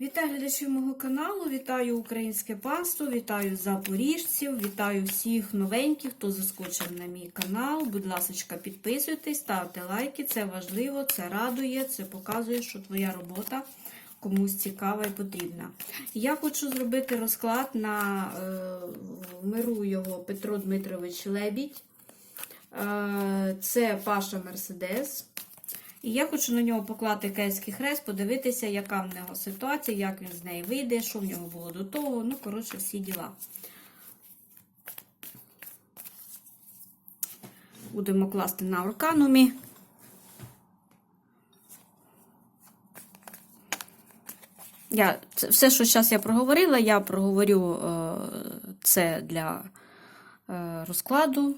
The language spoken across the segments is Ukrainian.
Вітаю глядачів мого каналу, вітаю українське пасту, вітаю запоріжців, вітаю всіх новеньких, хто заскочив на мій канал. Будь ласка, підписуйтесь, ставте лайки, це важливо, це радує, це показує, що твоя робота комусь цікава і потрібна. Я хочу зробити розклад на е, миру його Петро Дмитрович Лебідь. Е, це Паша Мерседес. І я хочу на нього поклати кельтський хрест, подивитися, яка в нього ситуація, як він з неї вийде, що в нього було до того. Ну, коротше, всі діла. Будемо класти на арканумі. Я, це, все, що зараз я проговорила, я проговорю е, це для е, розкладу.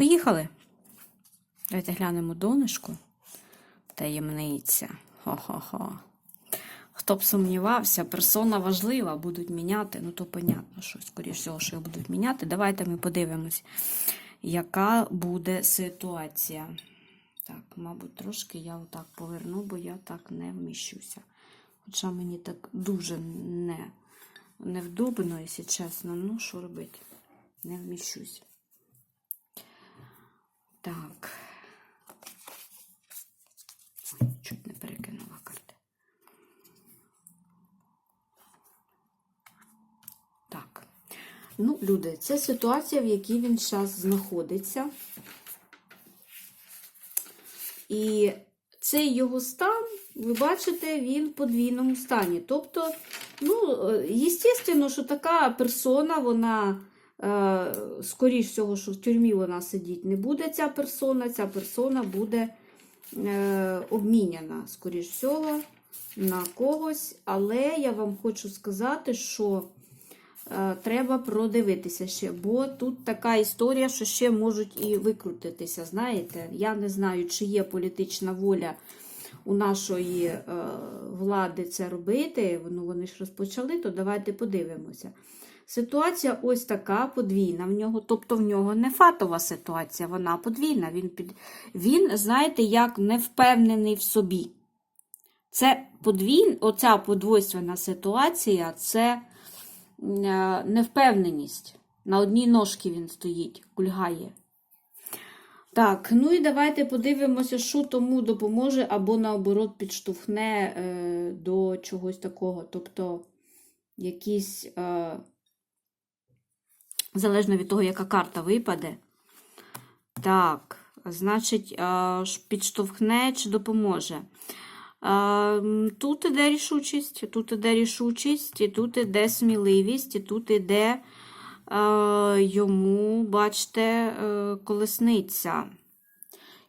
Поїхали. Давайте глянемо донышку. Таємниця. Хо-хо-хо. Хто б сумнівався, персона важлива, будуть міняти. Ну, то понятно, що, скоріш всього, що будуть міняти. Давайте ми подивимось, яка буде ситуація. Так, мабуть, трошки я отак поверну, бо я так не вміщуся. Хоча мені так дуже не, невдобно, якщо чесно. Ну, що робити? Не вміщусь. Так. Ой, чуть не перекинула карти. Так. Ну, люди, це ситуація, в якій він зараз знаходиться. І цей його стан, ви бачите, він в подвійному стані. Тобто, ну, естественно, що така персона, вона. Е, скоріш всього, що в тюрмі вона сидіти не буде ця персона, ця персона буде е, обміняна, скоріш всього, на когось. Але я вам хочу сказати, що е, треба продивитися ще, бо тут така історія, що ще можуть і викрутитися. Знаєте, я не знаю, чи є політична воля. У нашої влади це робити, ну, вони ж розпочали, то давайте подивимося. Ситуація ось така подвійна в нього, тобто в нього не фатова ситуація, вона подвійна. Він, під... він знаєте, як не впевнений в собі. Це подвійна, оця подвойственна ситуація це е, невпевненість. На одній ножці він стоїть, кульгає. Так, ну і давайте подивимося, що тому допоможе, або наоборот підштовхне е, до чогось такого. Тобто, якісь. Е, залежно від того, яка карта випаде. Так, значить, підштовхне чи допоможе. Тут іде рішучість, тут іде рішучість, і тут іде сміливість, і тут іде йому, бачите, е, колесниця.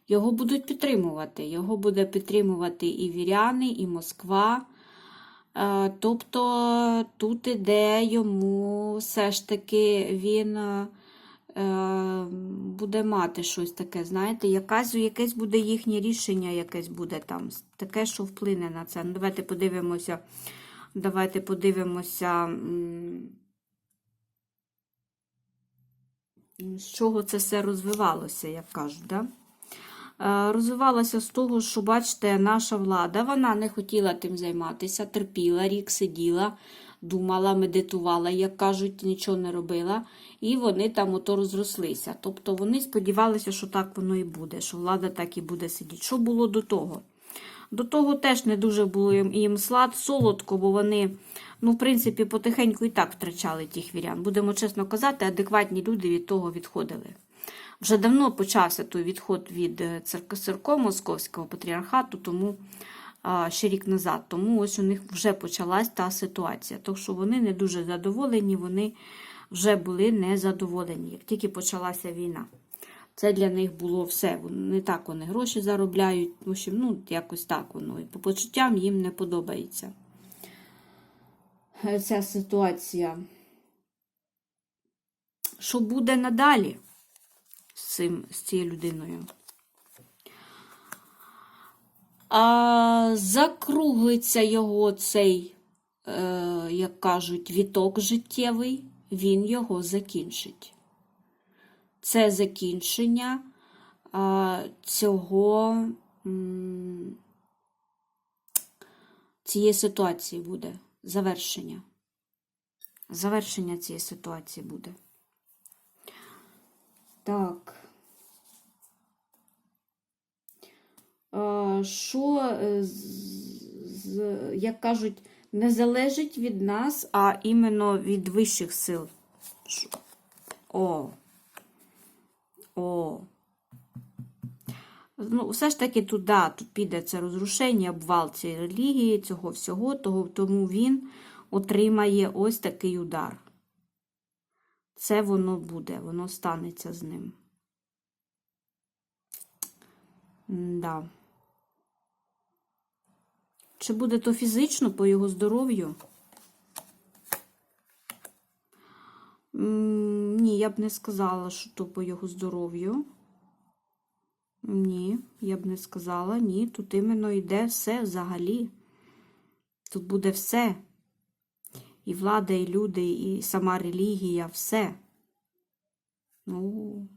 Його будуть підтримувати. Його буде підтримувати і віряни, і Москва. Е, тобто тут іде йому все ж таки він е, буде мати щось таке, знаєте, якась, якесь буде їхнє рішення, якесь буде там, таке, що вплине на це. Ну, Давайте подивимося, давайте подивимося, з чого це все розвивалося, як кажуть. Да? Розвивалася з того, що, бачите, наша влада вона не хотіла тим займатися, терпіла, рік сиділа, думала, медитувала, як кажуть, нічого не робила. І вони там ото розрослися. Тобто вони сподівалися, що так воно і буде, що влада так і буде сидіти. Що було до того? До того теж не дуже було їм слад, солодко, бо вони, ну, в принципі, потихеньку і так втрачали тих вірян. Будемо чесно казати, адекватні люди від того відходили. Вже давно почався той відход від е, церков Московського патріархату, тому ще рік назад. Тому ось у них вже почалась та ситуація. Так що вони не дуже задоволені, вони вже були незадоволені, як тільки почалася війна. Це для них було все. Не так вони гроші заробляють. В общем, ну, якось так воно. І по почуттям їм не подобається е, ця ситуація. Що буде надалі з, цим, з цією людиною? А закруглиться його цей, е, як кажуть, віток життєвий, він його закінчить. Це закінчення а, цього цієї ситуації буде. Завершення. Завершення цієї ситуації буде. Так. Що, е, з- з- як кажуть, не залежить від нас, а іменно від вищих сил. О. О. Ну, все ж таки тут, да, тут піде це розрушення, обвал цієї релігії, цього всього, того, тому він отримає ось такий удар. Це воно буде, воно станеться з ним. Да. Чи буде то фізично по його здоров'ю? Ні, я б не сказала, що то по його здоров'ю. Ні, я б не сказала. Ні, тут іменно йде все взагалі. Тут буде все. І влада, і люди, і сама релігія, все. Ну,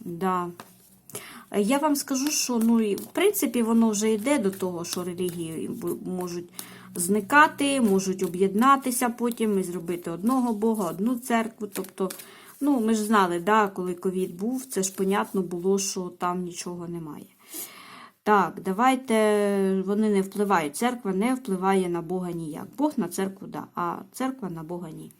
да. Я вам скажу, що ну, в принципі воно вже йде до того, що релігії можуть зникати, можуть об'єднатися потім і зробити одного Бога, одну церкву. Тобто, ну, ми ж знали, да, коли ковід був, це ж понятно було, що там нічого немає. Так, давайте вони не впливають. Церква не впливає на Бога ніяк. Бог на церкву, да, а церква на Бога ні.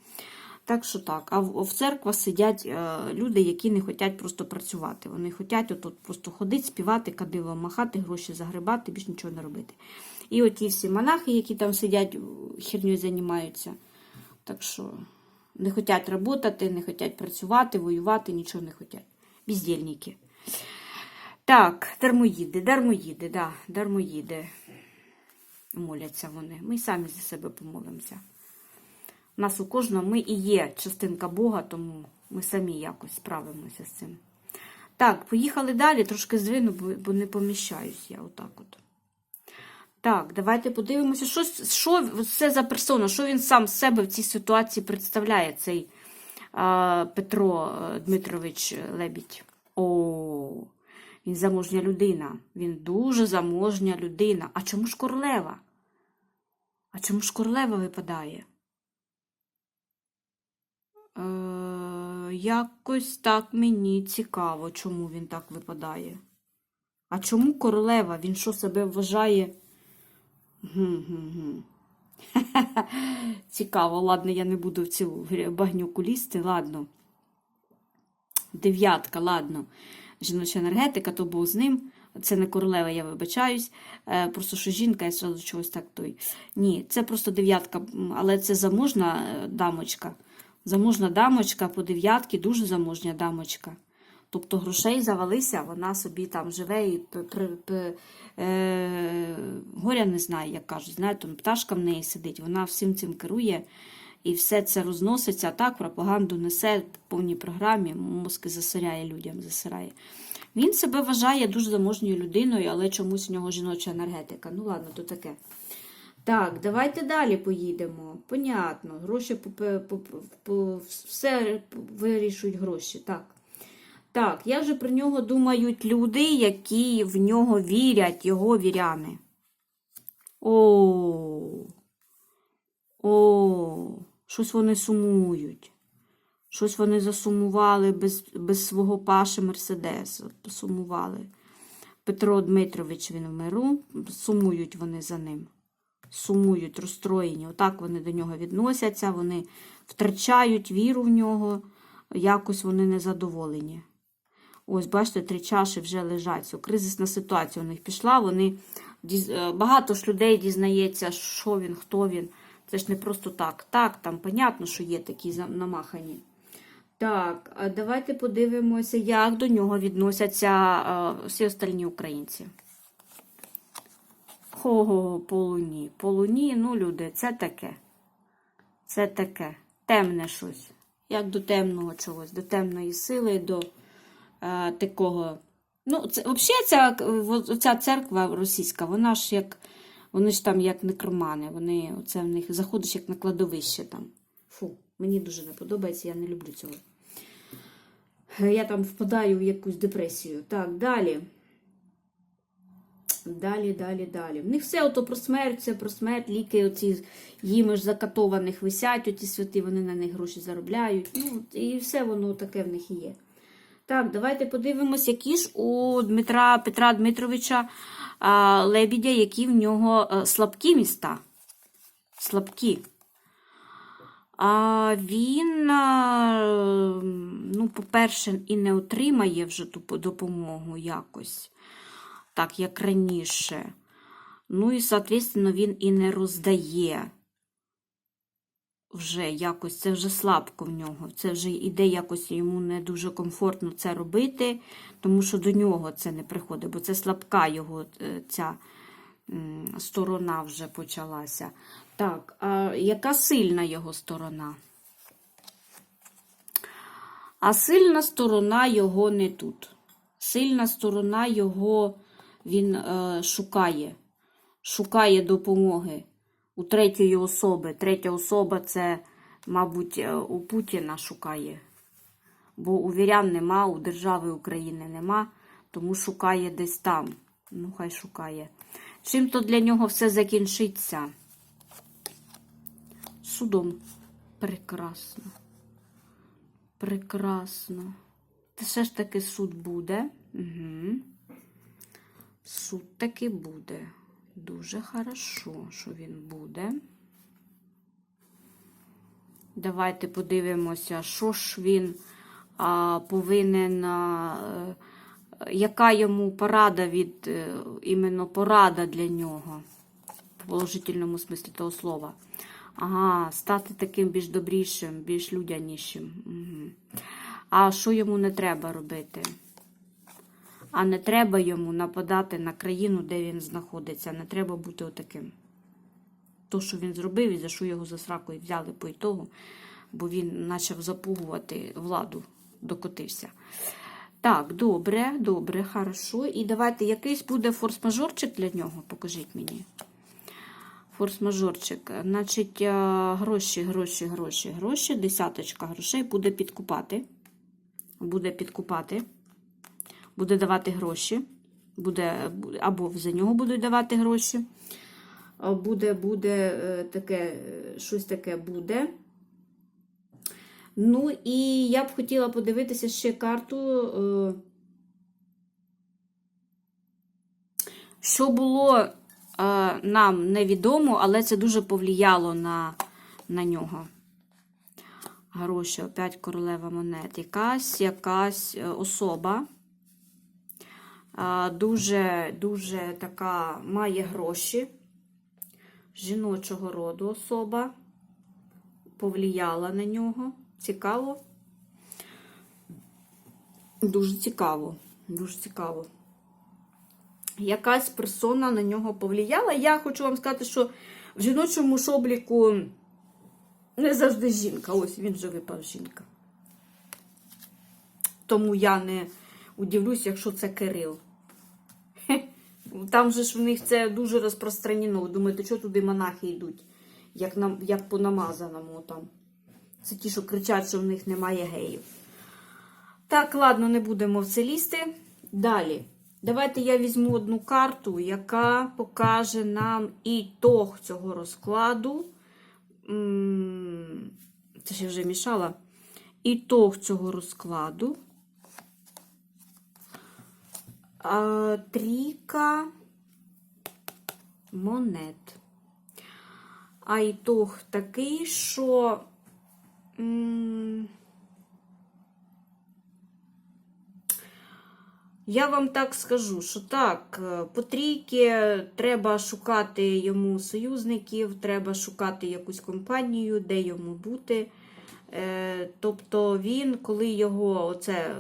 Так що так. А в, церквах сидять е, люди, які не хочуть просто працювати. Вони хочуть отут просто ходити, співати, кадило, махати, гроші загребати, більш нічого не робити. І оті всі монахи, які там сидять, херню займаються. Так що не хочуть працювати, не хочуть працювати, воювати, нічого не хочуть. Бездільники. Так, дармоїди, дармоїди, да, дармоїди. Моляться вони. Ми й самі за себе помолимося. У нас у кожного ми і є частинка Бога, тому ми самі якось справимося з цим. Так, поїхали далі, трошки здвину, бо, бо не поміщаюсь я отак от. Так, давайте подивимося, що, що це за персона, що він сам себе в цій ситуації представляє, цей а, Петро е, Дмитрович Лебідь. О, він заможня людина. Він дуже заможня людина. А чому ж королева? А чому ж королева випадає? Е, якось так мені цікаво, чому він так випадає. А чому королева? Він що себе вважає? Цікаво, ладно, я не буду в цю багнюку лізти, ладно. Дев'ятка, ладно. Жіноча енергетика, то був з ним. Це не королева, я вибачаюсь. Е, просто що жінка, я зразу чогось так той. Ні, це просто дев'ятка, але це заможна е, дамочка. Заможна дамочка по дев'ятки, дуже заможня дамочка. Тобто грошей завалися, вона собі там живе і при- п- е, горя не знає, як кажуть. Знаєте, пташка в неї сидить, вона всім цим керує. І все це розноситься так, пропаганду несе по повній програмі, мозки засиряє людям, засирає. Він себе вважає дуже заможньою людиною, але чомусь у нього жіноча енергетика. Ну ладно, то таке. Так, давайте далі поїдемо. Понятно, гроші все вирішують гроші. Так. Так, як же про нього думають люди, які в нього вірять, його віряни? О, о, щось вони сумують. Щось вони засумували без, без свого паши Мерседеса. Сумували. Петро Дмитрович він в миру, сумують вони за ним. Сумують, розстроєні. Отак вони до нього відносяться, вони втрачають віру в нього. якось вони незадоволені. Ось, бачите, три чаші вже лежать. Все, кризисна ситуація у них пішла. Вони е, багато ж людей дізнається, що він, хто він. Це ж не просто так. Так, там понятно, що є такі намахані. Так, давайте подивимося, як до нього відносяться всі остальні українці. Ого, полуні. Полуні, ну, люди, це таке. Це таке. Темне щось. Як до темного чогось, до темної сили, до е, такого. Ну, це, взагалі, ця, ця церква російська, вона ж як. Вони ж там як некромани. Вони, оце в них заходиш як на кладовище там. Фу, мені дуже не подобається, я не люблю цього. Е, Я там впадаю в якусь депресію. Так, далі. Далі, далі, далі. В них все ото про смерть, це про смерть, ліки оці їм ж закатованих висять, оті святи, вони на них гроші заробляють. Ну, і все воно таке в них і є. Так, давайте подивимось, які ж у Дмитра Петра Дмитровича Лебідя, які в нього слабкі міста. Слабкі. А він, ну, по-перше, і не отримає вже ту допомогу якось, так як раніше. Ну і, соответственно, він і не роздає вже якось, це вже слабко в нього. Це вже іде якось йому не дуже комфортно це робити, тому що до нього це не приходить, бо це слабка його е, ця сторона вже почалася. Так, а яка сильна його сторона? А сильна сторона його не тут. Сильна сторона його він е, шукає. Шукає допомоги у третьої особи. Третя особа це, мабуть, е, у Путіна шукає. Бо у вірян нема, у держави України нема, тому шукає десь там. Ну, хай шукає. Чим то для нього все закінчиться? Судом. Прекрасно. Прекрасно. Та все ж таки суд буде. Угу. Суд таки буде. Дуже хорошо, що він буде. Давайте подивимося, що ж він а, повинен, а, е, яка йому порада від е, іменно порада для нього, в положительному смислі того слова. Ага, стати таким більш добрішим, більш людянішим. Угу. А що йому не треба робити? А не треба йому нападати на країну, де він знаходиться. Не треба бути отаким. То, що він зробив, і за що його за сракою взяли по ітогу, бо він почав запугувати владу, докотився. Так, добре, добре, хорошо. І давайте якийсь буде форс-мажорчик для нього, покажіть мені. Форс-мажорчик. Значить, е, гроші, гроші, гроші, гроші. Десяточка грошей буде підкупати. Буде підкупати буде давати гроші, буде, або за нього будуть давати гроші. Буде, буде е, таке, е, щось таке буде. Ну, і я б хотіла подивитися ще карту, е, що було нам невідомо, але це дуже повлияло на, на нього. Гроші, опять королева монет. Якась якась особа дуже, дуже така має гроші, жіночого роду особа, повлияла на нього. Цікаво. Дуже цікаво, дуже цікаво. Якась персона на нього повлияла. Я хочу вам сказати, що в жіночому ж обліку не завжди жінка. Ось він вже випав жінка. Тому я не удивлюсь, якщо це Кирил. Там же ж в них це дуже розпространено. Думаєте, що туди монахи йдуть, як на, як по намазаному там. Це ті, що кричать, що в них немає геїв. Так, ладно, не будемо в це лізти. Далі. Давайте я візьму одну карту, яка покаже нам ітог цього розкладу. Це ж я вже мішала. Ітог цього розкладу трійка монет. А ітог такий, що я вам так скажу, що так, по трійки треба шукати йому союзників, треба шукати якусь компанію, де йому бути. Е, тобто він, коли його оце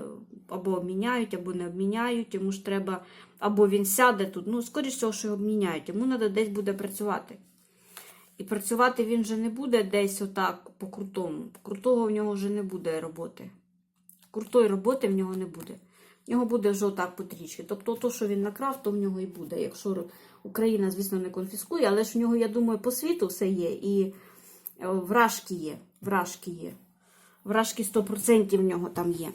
або обміняють, або не обміняють, йому ж треба, або він сяде тут. Ну, скоріш всього, що його обміняють, йому треба десь буде працювати. І працювати він вже не буде десь отак по крутому. Крутого в нього вже не буде роботи. Крутої роботи в нього не буде. В нього буде вже отак потрішки. Тобто, то, що він накрав, то в нього і буде. Якщо Україна, звісно, не конфіскує, але ж в нього, я думаю, по світу все є. І е, вражки є. Вражки є. Вражки 100% в нього там є.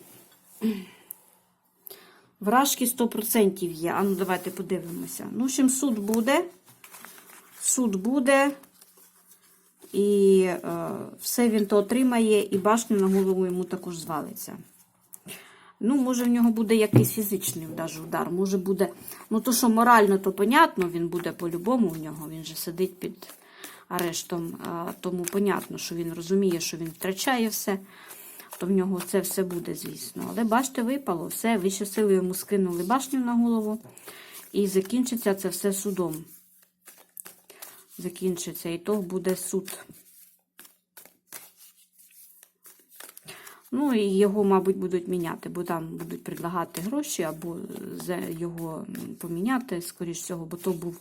Вражки 100% є. А ну давайте подивимося. Ну, в общем, суд буде. Суд буде. І е, все він то отримає, і башню на голову йому також звалиться. Ну, може, в нього буде якийсь фізичний удар. Може буде. Ну, то, що морально, то понятно, він буде по-любому в нього. Він же сидить під арештом. Тому понятно, що він розуміє, що він втрачає все. То в нього це все буде, звісно. Але бачите, випало, все, вище сили йому скинули башню на голову. І закінчиться це все судом. Закінчиться. І то буде суд. Ну, і його, мабуть, будуть міняти, бо там будуть предлагати гроші, або за його поміняти, скоріш всього, бо то був,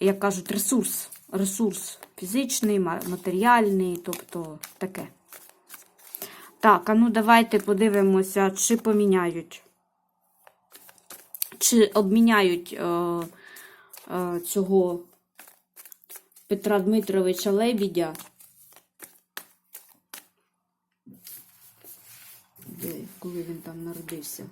як кажуть, ресурс. Ресурс фізичний, матеріальний, тобто таке. Так, а ну давайте подивимося, чи поміняють. Чи обміняють е, е, цього Петра Дмитровича Лебідя. Де, коли він там народився?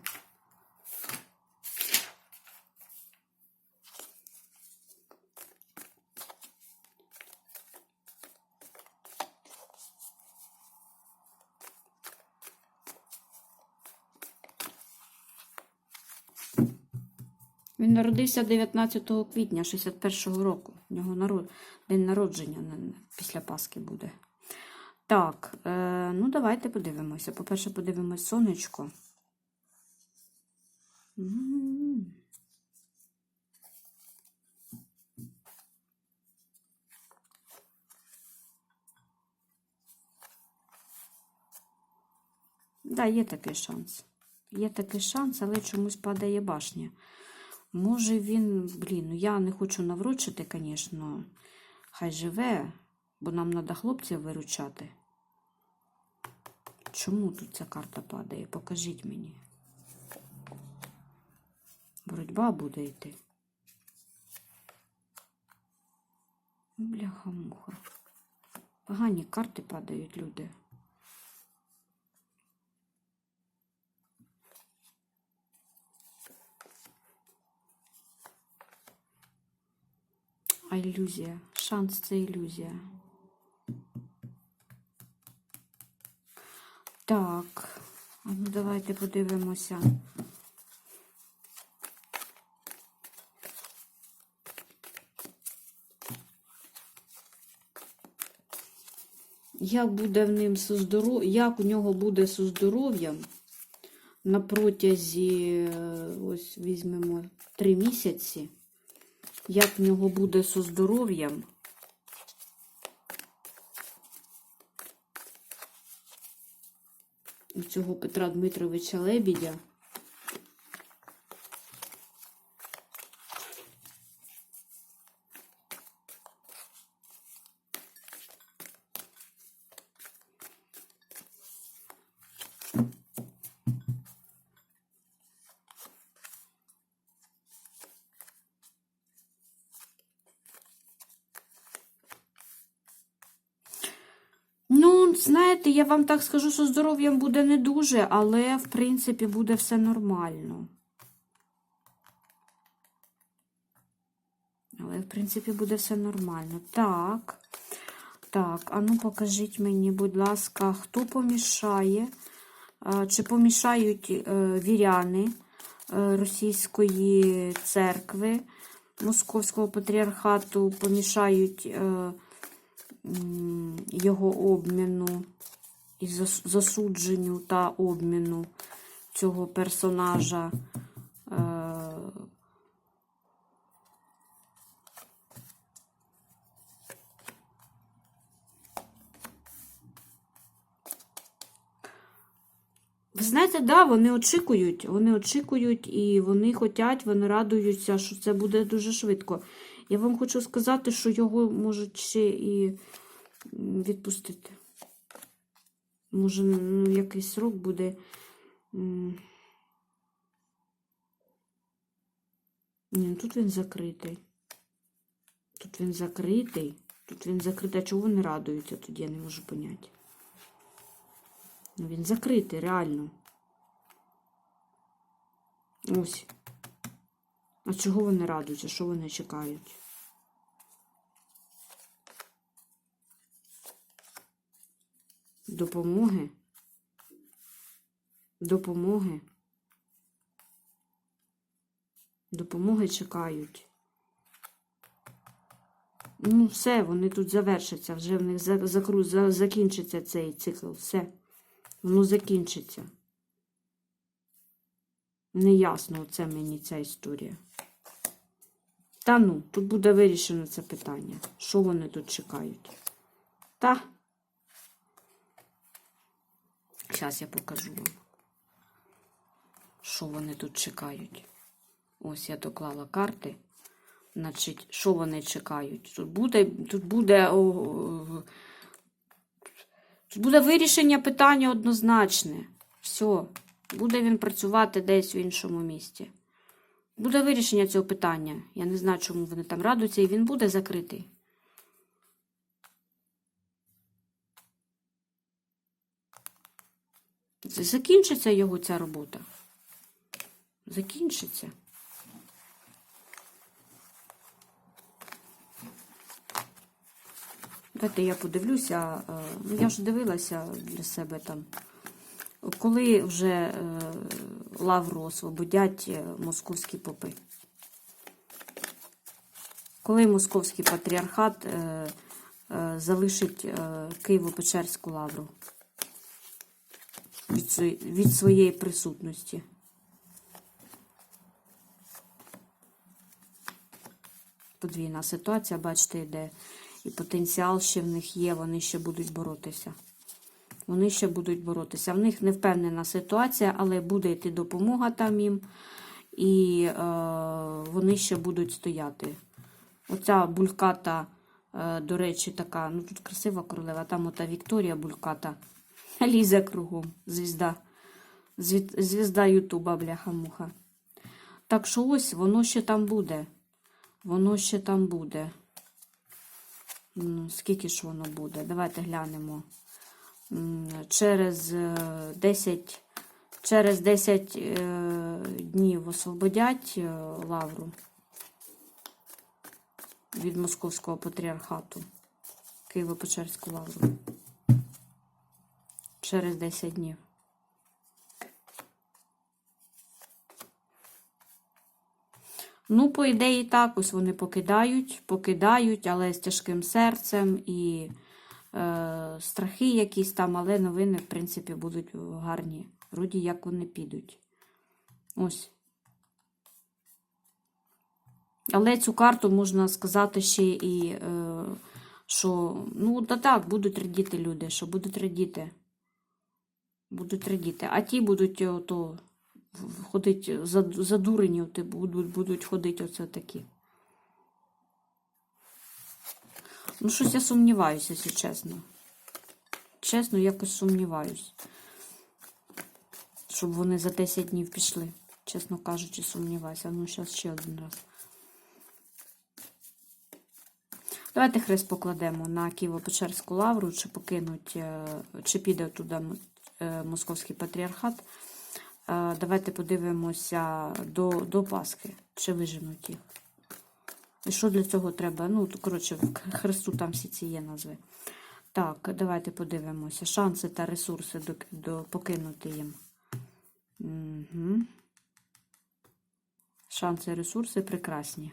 Він народився 19 квітня 61-го року. У нього народ... день народження після Пасхи буде. Так, е, ну давайте подивимося. По-перше, подивимось сонечко. М. Да, є такий шанс. Є такий шанс, але чомусь падає башня. Може він, блін, ну я не хочу наврочити, звісно. Хай живе, бо нам треба хлопців виручати. Чому тут ця карта падає? Покажіть мені. Боротьба буде йти. Бляха-муха. Погані карти падають, люди. А ілюзія. Шанс це ілюзія. Так, ну давайте подивимося. Як буде в ним со здоров... як у нього буде со здоров'ям на протязі, е, ось візьмемо, три місяці, як в нього буде со здоров'ям? у цього Петра Дмитровича Лебідя. Знаєте, я вам так скажу, що здоров'ям буде не дуже, але, в принципі, буде все нормально. Але, в принципі, буде все нормально. Так. Так, а ну покажіть мені, будь ласка, хто помішає? Чи помішають е, віряни е, російської церкви, Московського патріархату, помішають е, його обміну і засудженню та обміну цього персонажа. Е, Ви знаєте, да, вони очікують, вони очікують і вони хочуть, вони радуються, що це буде дуже швидко. Я вам хочу сказати, що його можуть ще і відпустити. Може, ну, якийсь срок буде. Ні, ну тут він закритий. Тут він закритий. Тут він закритий. А чого вони радуються? Тоді я не можу поняти. Він закритий, реально. Ось. А чого вони радуються? Що вони чекають? Допомоги? Допомоги? Допомоги чекають. Ну, все, вони тут завершаться. Вже в них за- закру... за- закінчиться цей цикл. Все. Воно закінчиться. Неясно оце мені ця історія. Та ну, тут буде вирішено це питання. Що вони тут чекають? Та. Зараз я покажу вам. Що вони тут чекають. Ось я доклала карти. Значить, що вони чекають? Тут буде, тут буде, о, о, тут буде вирішення питання однозначне. Все. Буде він працювати десь в іншому місті. Буде вирішення цього питання. Я не знаю, чому вони там радуються, і він буде закритий. Закінчиться його ця робота. Закінчиться. Давайте я подивлюся. е, Ну, я ж дивилася для себе там. Коли вже е, Лавру освободять е, московські попи? Коли московський патріархат е, е, залишить е, Києво-Печерську лавру від, від своєї присутності? Подвійна ситуація, бачите, йде. І потенціал ще в них є, вони ще будуть боротися. Вони ще будуть боротися. В них не впевнена ситуація, але буде йти допомога там їм, і е, вони ще будуть стояти. Оця бульката, е, до речі, така, ну тут красива королева, там ота Вікторія бульката. Лізе кругом, звізда. Звізда Ютуба, бляха-муха. Так що ось воно ще там буде. Воно ще там буде. Скільки ж воно буде? Давайте глянемо. Через е, 10, через 10 е, днів освободять е, лавру від Московського патріархату. Києво-Печерську лавру. Через 10 днів. Ну, по ідеї, так, ось вони покидають, покидають, але з тяжким серцем і е, страхи якісь там, але новини, в принципі, будуть гарні. Вроді як вони підуть. Ось. Але цю карту можна сказати ще і, е, що, ну, та так, будуть радіти люди, що будуть радіти. Будуть радіти. А ті будуть ото ходить зад- задурені, будуть, будуть ходити оце такі. Ну, щось я сумніваюся, якщо чесно. Чесно, якось сумніваюсь. Щоб вони за 10 днів пішли. Чесно кажучи, сумніваюся. Ну, зараз ще один раз. Давайте хрест покладемо на Києво-Печерську лавру, чи покинуть, е, чи піде туди е, московський патріархат. Е, Давайте подивимося до, до Пасхи, чи виженуть їх. І що для цього треба? Ну, коротше, в хресту там всі ці є назви. Так, давайте подивимося. Шанси та ресурси до, до покинути їм. Угу. Шанси ресурси прекрасні.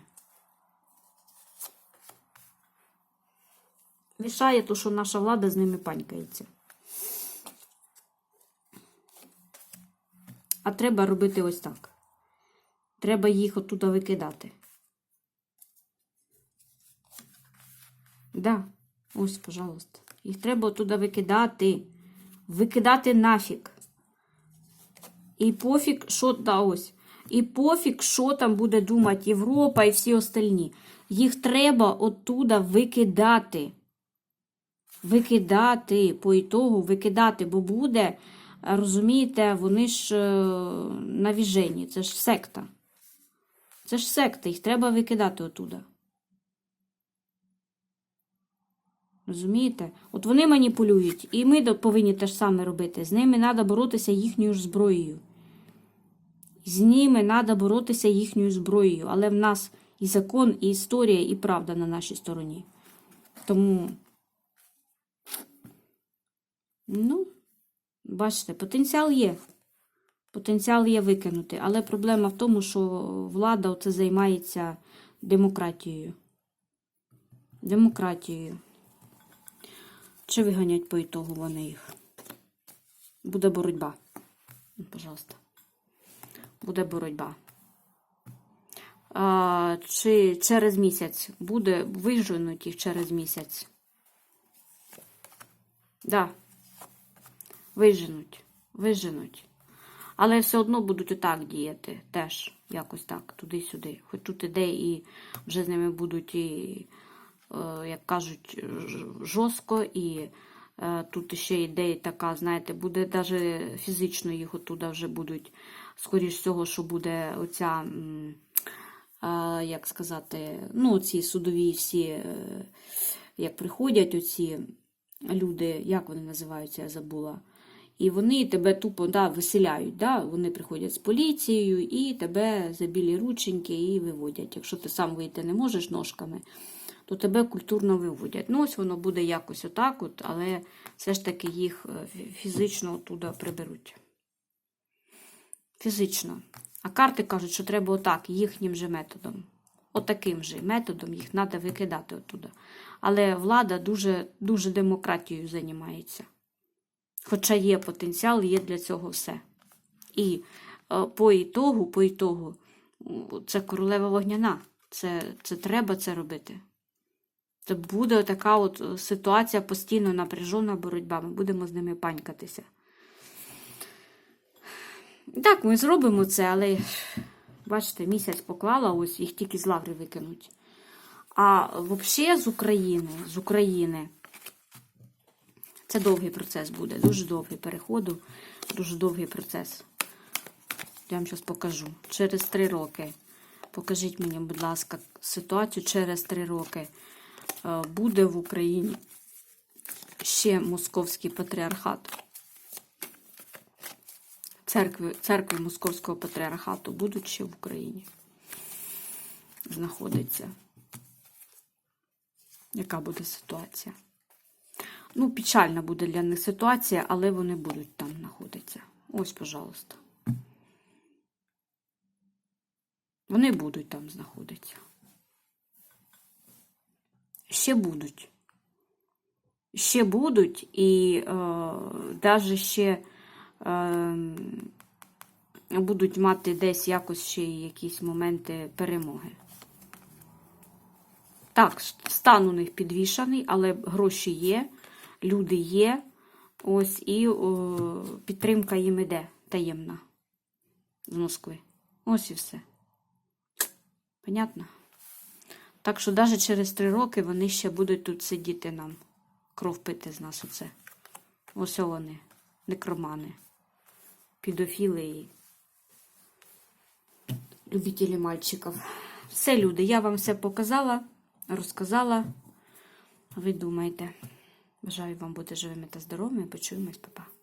Мішає то, що наша влада з ними панькається. А треба робити ось так. Треба їх оттуда викидати. Да, ось, пожалуйста. Їх треба оттуда викидати. Викидати нафіг. І пофіг, що да, ось. І пофіг, що там буде думати Європа і всі остальні. Їх треба оттуда викидати. Викидати, по ітогу викидати, бо буде, розумієте, вони ж е, навіжені, це ж секта. Це ж секта, їх треба викидати оттуда. Розумієте? От вони маніпулюють, і ми повинні те ж саме робити. З ними треба боротися їхньою ж зброєю. З ними треба боротися їхньою зброєю. Але в нас і закон, і історія, і правда на нашій стороні. Тому, ну, бачите, потенціал є. Потенціал є викинути. Але проблема в тому, що влада оце займається демократією. Демократією. Чи виганять по ітогу вони їх? Буде боротьба. Ну, Пожалуйста. Буде боротьба. А, чи через місяць буде виженуть їх через місяць? Да. Виженуть. Виженуть. Але все одно будуть отак діяти. Теж якось так, туди-сюди. Хоч тут іде і вже з ними будуть і, як кажуть, жорстко, і е, тут ще ідея така, знаєте, буде навіть фізично їх оттуда вже будуть. Скоріш всього, що буде оця, е, як сказати, ну, ці судові всі, е, як приходять оці люди, як вони називаються, я забула. І вони тебе тупо да, виселяють. Да? Вони приходять з поліцією і тебе за білі рученьки і виводять. Якщо ти сам вийти не можеш ножками, то тебе культурно виводять. Ну, ось воно буде якось отак, от, але все ж таки їх е, фізично оттуда приберуть. Фізично. А карти кажуть, що треба отак, їхнім же методом. Отаким же методом їх треба викидати оттуда. Але влада дуже, дуже демократією займається. Хоча є потенціал, є для цього все. І е, по ітогу, по ітогу, це королева вогняна. Це, це треба це робити. Це буде така от е, ситуація постійно напряжена боротьба. Ми будемо з ними панькатися. Так, ми зробимо це, але бачите, місяць поклала, ось їх тільки з лаври викинуть. А взагалі з України, з України. Це довгий процес буде, дуже довгий переходу, дуже довгий процес. Я вам зараз покажу. Через три роки. Покажіть мені, будь ласка, ситуацію через три роки. Е, Буде в Україні ще московський патріархат. Церкви, церкви Московського патріархату будуть ще в Україні. Знаходиться. Яка буде ситуація? Ну, печальна буде для них ситуація, але вони будуть там знаходитися. Ось, пожалуйста. Вони будуть там знаходитися. Ще будуть. Ще будуть, і е, навіть ще е, будуть мати десь якось ще якісь моменти перемоги. Так, стан у них підвішаний, але гроші є, люди є. Ось і о, підтримка їм іде таємна з Москви. Ось і все. Понятно? Так що навіть через три роки вони ще будуть тут сидіти нам, кров пити з нас оце. Ось вони, некромани, підофіли і любителі мальчиків. Все, люди, я вам все показала, розказала. Ви думаєте. Бажаю вам бути живими та здоровими. Почуємось, папа.